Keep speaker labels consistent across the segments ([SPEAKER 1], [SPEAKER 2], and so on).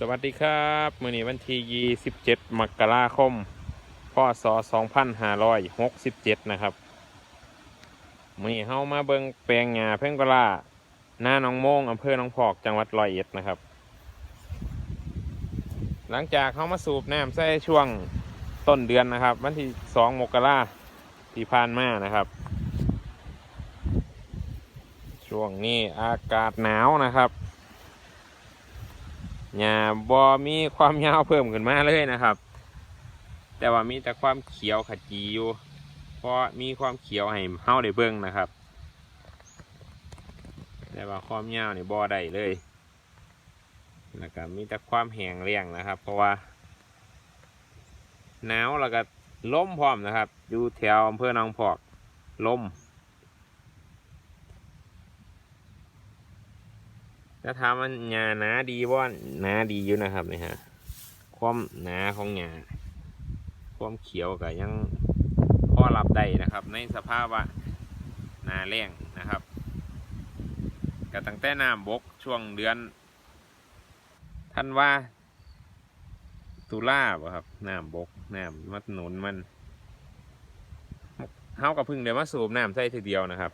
[SPEAKER 1] สวัสดีครับมื้อนี้วันที่ 27 มกราคม พศ 2567 นะครับมื้อนี้เฮามาเบิ่งแปลงหญ้าเพ่งกลาหน้าหนองโมงอำเภอหนองพอก จังหวัดร้อยเอ็ดนะครับ หลังจากเฮามาสูบน้ำใส่ช่วงต้นเดือนนะครับ วันที่ 2 มกราที่ผ่านมานะครับ ช่วงนี้อากาศหนาวนะครับ หญ้าบอมีความยาวเพิ่มขึ้นมาเลยนะครับ แต่ว่ามีแต่ความเขียวขจีอยู่เพราะมีความเขียวให้เฮาได้เบิ่งนะครับ แต่ว่าความยาวนี่บอได้เลยแล้วก็มีแต่ความแห้งแล้งนะครับ เพราะว่าหนาวแล้วก็ล้มพร้อมนะครับ อยู่แถวอำเภอหนองพอกล้ม ถ้าถามว่าหญ้าหนาดีบ่หนาดีอยู่นะครับนี่ฮะความหนาของหญ้าความเขียวก็ยังพอรับได้นะครับ ในสภาพว่าหนาแรงนะครับก็ตั้งแต่น้ำบกช่วงเดือนท่านว่าตุลาบ่ครับน้ำบกน้ำมัดหนุนมันเฮากับพึ่งเดี๋ยวมาสูบน้ำใส่ทีเดียวนะครับ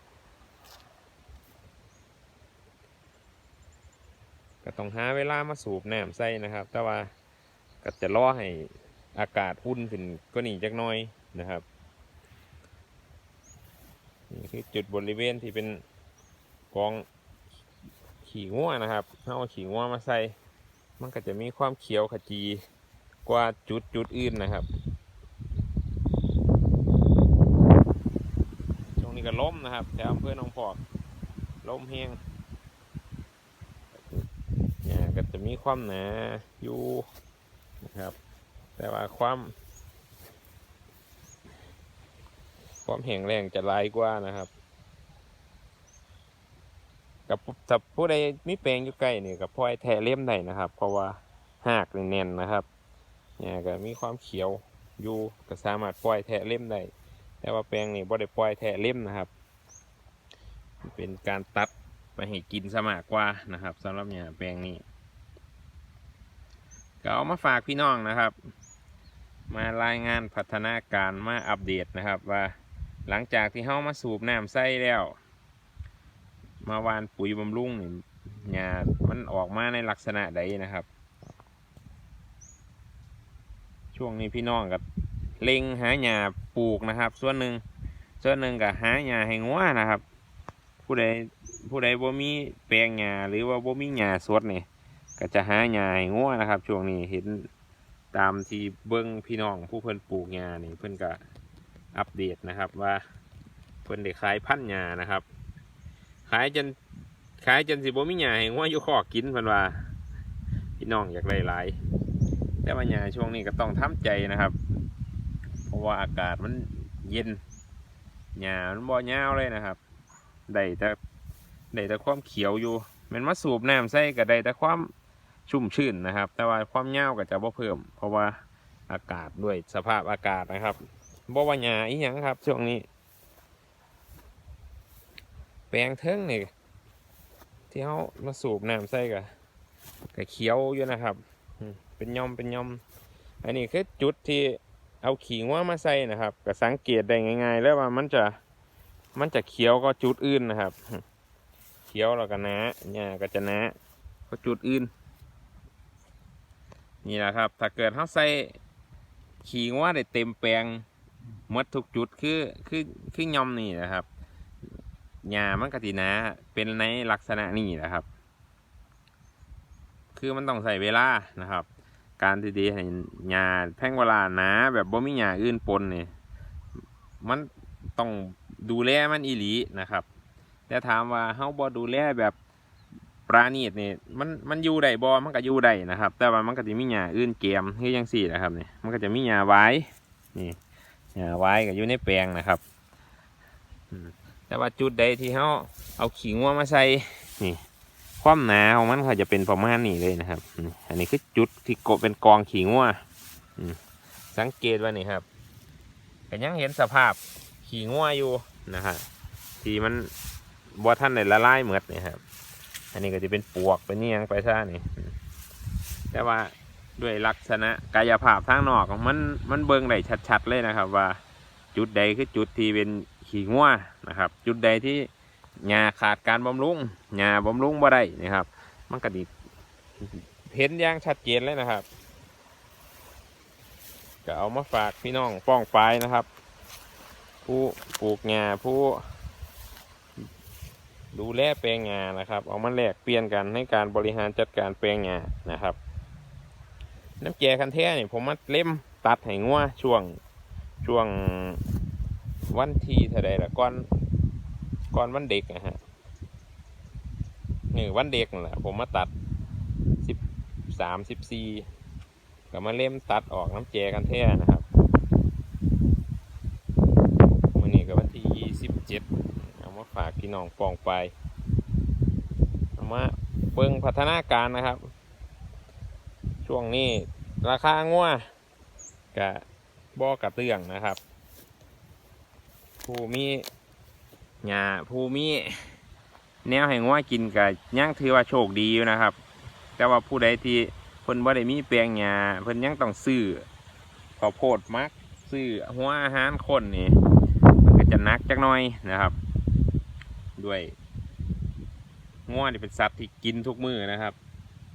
[SPEAKER 1] ก็ต้องหาเวลามาสูบน้ำใส่นะครับ แต่ว่าก็จะรอให้อากาศอุ่นขึ้นก็นี่จักน้อยนะครับนี่คือจุดบริเวณที่เป็นกองขี่งัวนะครับถ้าเอาขี่งัวมาใส่มันก็จะมีความเขียวขจีกว่าจุดจุดอื่นนะครับช่วงนี้ก็ล้มนะครับแถวอำเภอหนองพอกล้มแห้ง ก็จะมีความหนาอยู่นะครับ แต่ว่าความ ความแข็งแรงจะหลายกว่านะครับ กับถ้าผู้ใดมีแปลงอยู่ใกล้นี่กับพลอยแทะเล่มได้นะครับ เพราะว่าหากแน่นนะครับ เนี่ยก็มีความเขียวอยู่ก็สามารถปล่อยแทะเล่มได้แต่ว่าแปลงนี่บ่ได้ปล่อยแทะเล่มนะครับ เป็นการตัดไปให้กินซะมากกว่านะครับสำหรับเนี่ยแปลงนี้ ก็เอามาฝากพี่น้องนะครับ มารายงานพัฒนาการมาอัปเดตนะครับ ว่าหลังจากที่เฮามาสูบน้ำใส่แล้ว มาวานปุ๋ยบำรุงนี่หญ้ามันออกมาในลักษณะใดนะครับ ช่วงนี้พี่น้องกับเล็งหาหญ้าปลูกนะครับ ส่วนหนึ่งส่วนหนึ่งกับหาหญ้าให้งัวนะครับ ผู้ใดผู้ใดบ่มีแปลงหญ้าหรือว่าบ่มีหญ้าสดนี่ ก็จะหาหญ้าให้งัวนะครับ ช่วงนี้เห็นตามที่เบิ้งพี่น้องผู้เพิ่นปลูกหญ้านี่ เพิ่นก็อัปเดตนะครับว่าเพิ่นได้ขายพันธุ์หญ้านะครับขายจนขายจนสิบ่มีหญ้าให้งัวอยู่คอกกินเพิ่นว่า พี่น้องอยากได้หลายแต่ว่าหญ้าช่วงนี้ก็ต้องทำใจนะครับ เพราะว่าอากาศมันเย็นหญ้ามันบ่ยาวเลยนะครับได้แต่ได้แต่ความเขียวอยู่มันมาสูบน้ำใส่ก็ได้แต่ความ ชุ่มชื่นนะครับ แต่ว่าความเงาก็จะบ่เพิ่ม เพราะว่าอากาศด้วยสภาพอากาศนะครับบ่ว่าหญ้าอีหยังครับ ช่วงนี้ แปลงเทิงนี่ที่เขามาสูบน้ำใส่ก็ก็เขียวอยู่นะครับ เป็นย่อมเป็นย่อม อันนี้คือจุดที่เอาขิงว่ามาใส่นะครับก็สังเกตได้ง่าย ๆ แล้วว่ามันจะมันจะเขียวก็จุดอื่นนะครับ เขียวแล้วก็นะเนี่ยก็จะนะก็จุดอื่น นี่แหละครับ ถ้าเกิดเขาใส่ขีงว่าได้เต็มแปลงมดทุกจุดคือคือคือยอมนี่นะครับหญ้ามันกตินะเป็นในลักษณะนี้นะครับ คือมันต้องใส่เวลานะครับ การที่ดีให้หญ้าแพ่งเวลาหนาแบบบ่มีหญ้าอื่นปนนี่มันต้องดูแลมันอีหลีนะครับ แต่ถามว่าเฮาบ่ดูแลแบบ ปราณีตนี่มันมันอยู่ได้บ่มันก็อยู่ได้นะครับ แต่ว่ามันก็จะมีหญ้าอื่นเกมคือจังซี่นะครับนี่มันก็จะมีหญ้าไว้นี่หญ้าไว้ก็อยู่ในแปลงนะครับแต่ว่าจุดใดที่เฮาเอาขิงว่ามาใส่นี่ความหนาของมันก็จะเป็นประมาณนี้เลยนะครับ อันนี้คือจุดที่โกเป็นกองขิงว่าสังเกตว่านี่ครับก็ยังเห็นสภาพขี่งัวอยู่นะฮะที่มันบ่ท่านได้ละลายเหมือดเนี่ยครับ อันนี้ก็จะเป็นปวกเป็นนี่ยังไปซ่านี่ แต่ว่าด้วยลักษณะกายภาพทางนอกมันมันเบิ่งได้ชัดๆเลยนะครับ ว่าจุดใดคือจุดที่เป็นขี้งัวนะครับ จุดใดที่หญ้าขาดการบำรุงหญ้าบำรุงบ่ได้นะครับ มันก็ดิเห็นอย่างชัดเจนเลยนะครับก็เอามาฝากพี่น้องป้องปลายนะครับ ผู้ปลูกงาผู้ ดูแลแปลงงานนะครับ เอามาแลกเปลี่ยนกันในการบริหารจัดการแปลงงานนะครับ น้ำแกคันแท้นี่ผมมาเล่มตัดให้งัวช่วงช่วงวันที่เท่าใดละก่อนก่อนวันเด็กนะฮะนี่วันเด็กนั่แหละผมมาตัดสิบสามสิบสี่ก็มาเล่มตัดออกน้ำแจกันแท้นะครับวันนี้ก็วันที่ยี่สิบเจ็ดเอามาฝากพี่ น้องปองไปมาเบิ่งพัฒนาการนะครับ ช่วงนี้ราคางัวกับบอกระเตื้องนะครับ ผู้มีหญ้าผู้มีแนวให้งัวกินกับยังถือว่าโชคดีอยู่นะครับ แต่ว่าผู้ใดที่เพิ่นบ่ได้มีแปลงหญ้าเพิ่นยังต้องซื้อข้าวโพดมักซื้อหัวอาหารคนนี่มันก็จะนักจักหน่อยนะครับ ด้วยงัวนี่เป็นสัตว์ที่กินทุกมือนะครับ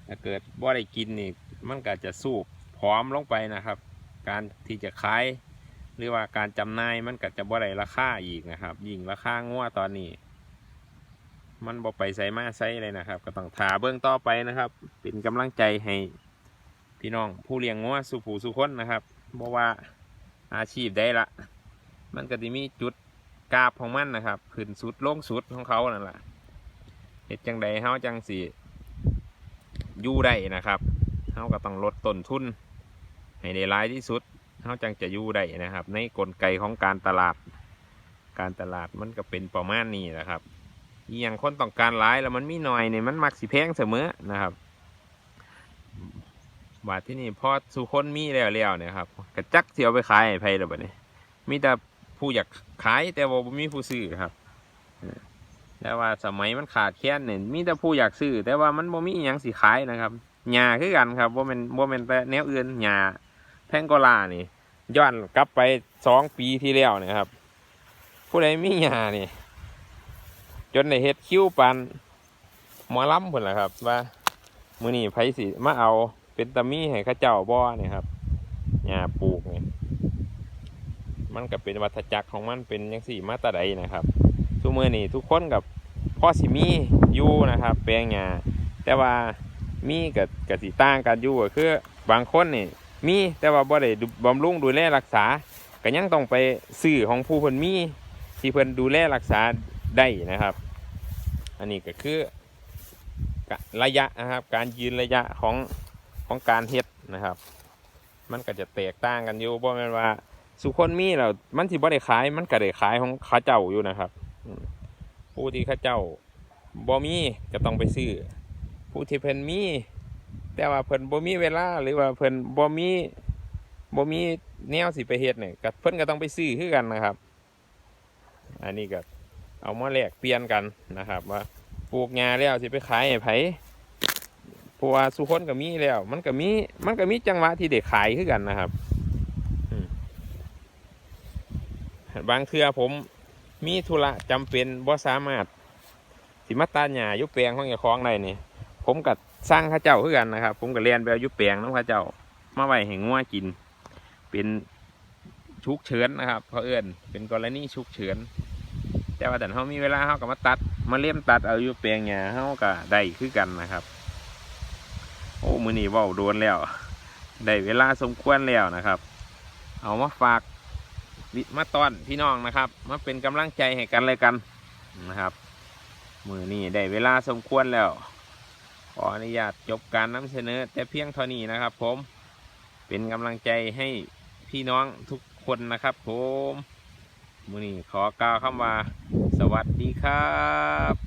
[SPEAKER 1] ถ้าเกิดบ่าได้กินนี่มันก็จะสูบพร้อมลงไปนะครับ การที่จะขายหรือว่าการจำหน่ายมันก็จะบ่ได้ราคาอีกนะครับ ยิ่งราคางัวตอนนี้ มันบ่ไปใส่มาใส่เลยนะครับ ก็ต้องถาเบื้องต่อไปนะครับ เป็นกำลังใจให้พี่น้องผู้เลี้ยงงัวสุผู้สุคนนะครับเพราะว่าอาชีพได้ละ มันก็จะมีจุด กราบของมันนะครับขึ้นสุดลงสุดของเขานั่นแหละเหตุจังใดเฮาจังสีอยู่ได้นะครับเฮาก็ต้องลดต้นทุนให้ได้ร้ายที่สุดเฮาจังจะอยู่ได้นะครับ ในกลไกของการตลาด การตลาดมันก็เป็นประมาณนี้นะครับอหย่างคนต้องการหลายแล้วมันมีหน่อยเนี่ยมันมักสิแพงเสมอนะครับบาทที่นี่พอสุคนมีแล้วแล้วเนี่ยครับกระจักเที่ยวไปขายให้ไผแล้วบัดนี้มีแต่ ผู้อยากขายแต่ว่าบ่มีผู้ซื้อครับแต่ว่าสมัยมันขาดแคลนเนี่ยมีแต่ผู้อยากซื้อ แต่ว่ามันบ่มีอหยังสิขายนะครับหญ้าคือกันครับบ่แม่นบ่แม่นแต่แนวอื่นหญ้าแพงโกลานี่ย้อนกลับไปสองปีที่แล้วเนะครับ ผู้ใดมีหญ้านี่ จนในเฮ็ดคิ้วปันหมอลำพุ่นแหละครับ ว่ามือนี้ไผสิมาเอาเป็นตะมี่ให้ข้าเจ้าบ่อเนี่ยครับหญ้าปลูกเนี่ย มันก็เป็นวัฏจักรของมันเป็นยังสี่มาตาใดนะครับทุกมือนี่ทุกคนกับพ่อสิมีอยู่นะครับ แปลงหญ้าแต่ว่ามีกับกับสิต่างกันอยู่ก็คือบางคนนี่มีแต่ว่าบ่ได้บำรุงดูแลรักษาก็ยังต้องไปซื้อของผู้เพิ่นมีที่เพิ่นดูแลรักษาได้นะครับ อันนี้ก็คือระยะนะครับ การยืนระยะของของการเฮ็ดนะครับ มันก็จะแตกต่างกันอยู่เพราะแม่นว่า สุคนมีแล้วมันสิบ่ได้ขายมันก็ได้ขายของข้าเจ้าอยู่นะครับผู้ที่ข้าเจ้าบ่มีก็ต้องไปซื้อผู้ที่เพิ่นมี แต่ว่าเพิ่นบ่มีเวลาหรือว่าเพิ่นบ่มีบ่มีแนวสิไปเฮ็ดเนี่ยก็เพิ่นก็ต้องไปซื้อคือกันนะครับ อันนี้ก็เอามาแลกเปลี่ยนกันนะครับ ว่าปลูกงาแล้วสิไปขายให้ไผเพราะว่าสุคนก็มีแล้ว มันก็มีมันก็มีจังหวะที่เด็กขายคือกันนะครับอืม บางเทื่อผมมีธุระจำเป็นบ่สามารถ สิมาตาหญ้ายุแปลงของเจ้าของได้นี่ ผมก็สร้างข้าเจ้าคือกันนะครับ ผมก็เรียนไปเอายุแปลงน้องข้าเจ้า มาไว้ให้งัวกิน เป็นชุกเฉินนะครับเขาเอื้อนเป็นกรณีชุกเฉินแต่ว่าแต่เขามีเวลาเขาก็มาตัด มาเลี่ยมตัดเอายู่แปลงหญ้าเขาก็ได้คือกันนะครับ โอ้มือนี้เว่าโดนแล้วได้เวลาสมควรแล้วนะครับ เอามาฝาก มาตอนพี่น้องนะครับมาเป็นกำลังใจให้กันเลยกันนะครับ มือนี้ได้เวลาสมควรแล้ว ขออนุญาตจบการนำเสนอ แต่เพียงเท่านี้นะครับ ผมเป็นกำลังใจให้พี่น้องทุกคนนะครับ ผมมือนี้ขอกล่าวคำว่า สวัสดีครับ